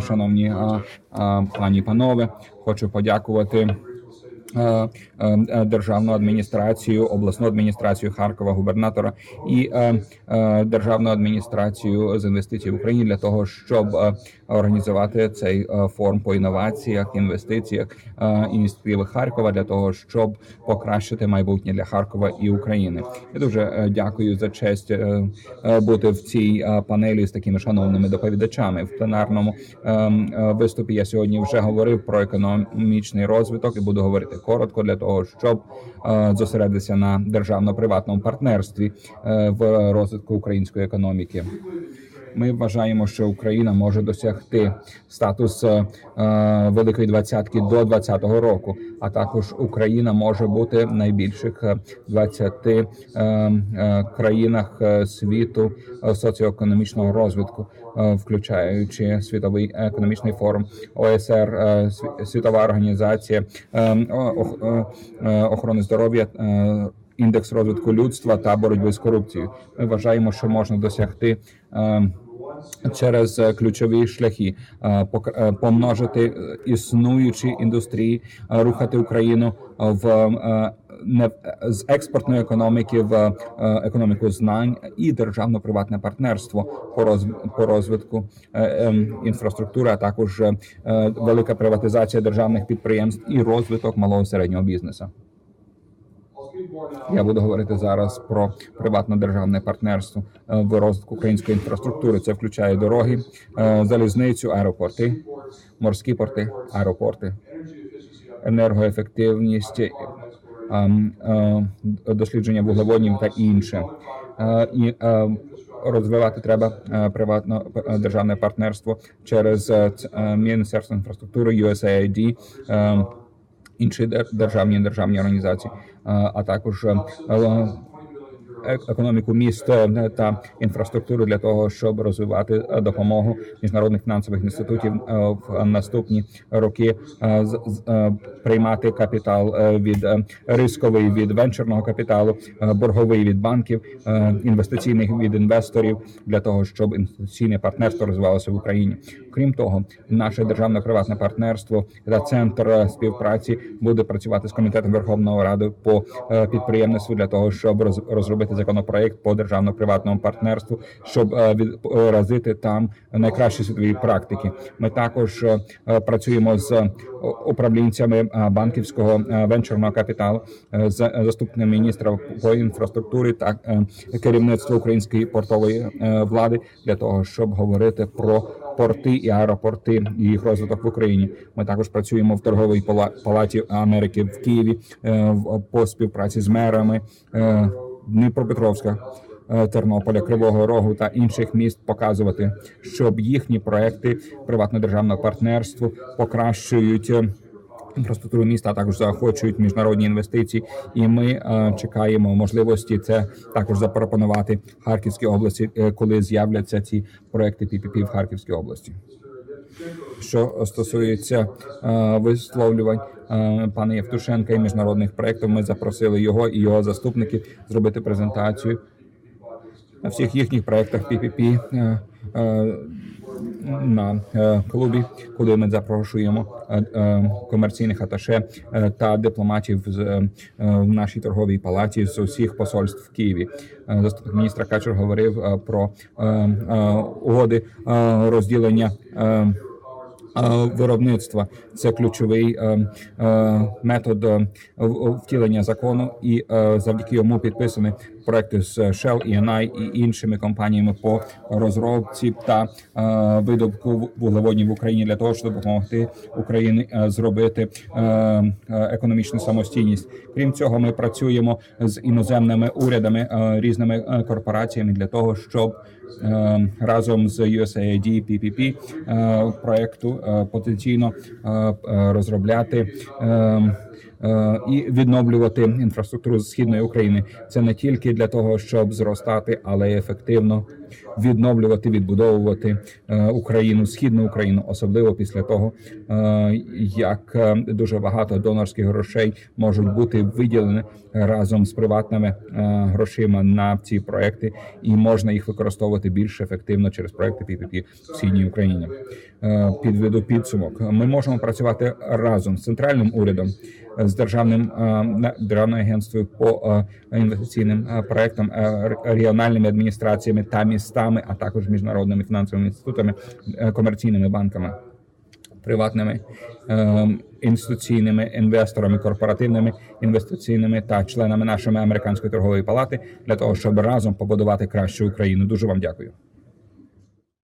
Шановні пані і панове, хочу подякувати державну адміністрацію, обласну адміністрацію Харкова, губернатора і е, е, державну адміністрацію з інвестицій в Україні для того, щоб е, організувати цей е, форум по інноваціях, інвестиціях е, ініціативи Харкова для того, щоб покращити майбутнє для Харкова і України. Я дуже е, дякую за честь е, е, бути в цій е, панелі з такими шановними доповідачами в пленарному е, е, виступі. Я сьогодні вже говорив про економічний розвиток і буду говорити коротко для того, щоб е, зосередитися на державно-приватному партнерстві е, в розвитку української економіки. Ми вважаємо, що Україна може досягти статус е, великої двадцятки до 2020 року. А також Україна може бути в найбільших е, 20 е, е, країнах світу соціоекономічного розвитку, включаючи світовий економічний форум ОСР, світова організація охорони здоров'я. Індекс розвитку людства та боротьби з корупцією. Ми вважаємо, що можна досягти е, через е, ключові шляхи е, е, помножити існуючі індустрії, рухати Україну в не з експортної економіки в економіку знань і державно-приватне партнерство по роз по розвитку ем, інфраструктури, а також велика приватизація державних підприємств і розвиток малого і середнього бізнесу. Я буду говорити зараз про приватно-державне партнерство е, в розвитку української інфраструктури. Це включає дороги, е, залізницю, аеропорти, морські порти, аеропорти, енергоефективність, е, дослідження вуглеводнів та інше. І розвивати треба приватно державне партнерство через Міністерство інфраструктури, USAID, е, інші дер- державні державні організації, е, а також е, е, економіку міст е, та інфраструктуру для того, щоб розвивати е, допомогу міжнародних фінансових інститутів е, в наступні роки, приймати капітал від рисковий від венчурного капіталу, борговий від банків, інвестиційних від інвесторів для того, щоб інвестиційне партнерство розвивалося в Україні. Крім того, наше державне приватне партнерство та центр співпраці буде працювати з комітетом Верховної Ради по підприємництву для того, щоб роз- законопроект по державно-приватному партнерству, щоб е, відразити там найкращі світові практики. Ми також е, е, працюємо з е, управлінцями е, банківського е, венчурного капіталу, е, з е, заступником міністра по інфраструктурі та е, керівництво української портової е, влади для того, щоб говорити про порти і аеропорти і їх розвиток в Україні. Ми також працюємо в торговій пала- палаті Америки в Києві е, по співпраці з мерами е, Дніпропетровська. е, Тернополя, Кривого Рогу та інших міст показувати, щоб їхні проекти приватно-державного партнерства покращують е, інфраструктуру міста, а також заохочують міжнародні інвестиції. І ми е, чекаємо можливості це також запропонувати Харківській області, коли з'являться ці проекти PPP в Харківській області. Що стосується е, висловлювань е, пана Євтушенка і міжнародних проєктів, ми запросили його і його заступників зробити презентацію на всіх їхніх проєктах PPP е, на клубі, куди ми запрошуємо комерційних аташе та дипломатів з в нашій торговій палаті з усіх посольств в Києві. Заступник міністра Качур говорив про угоди розділення. Е, Виробництва. Це ключовий е, е, метод втілення закону, і завдяки йому підписані проекти з Shell, ENI і іншими компаніями по розробці та е, видобутку вуглеводнів в Україні для того, щоб допомогти Україні е, зробити е, економічну самостійність. Крім цього, ми працюємо з іноземними урядами, різними корпораціями для того, щоб разом з USAID, PPP проекту потенційно розробляти і відновлювати інфраструктуру східної України. Це не тільки для того, щоб зростати, але й ефективно відновлювати, відбудовувати е, Україну, східну Україну, особливо після того, е, як е, дуже багато донорських грошей можуть бути виділені разом з приватними е, грошима на ці проекти, і можна їх використовувати більш ефективно через проекти PPP в східній Україні. Е, Підведу підсумок. Ми можемо працювати разом з центральним урядом, е, з державним е, державною агентством по е, інвестиційним е, проектам, регіональними адміністраціями та містами, а також міжнародними фінансовими інститутами, комерційними банками приватними інституційними інвесторами, корпоративними інвестиційними та членами нашої американської торгової палати для того, щоб разом побудувати кращу Україну. Дуже вам дякую.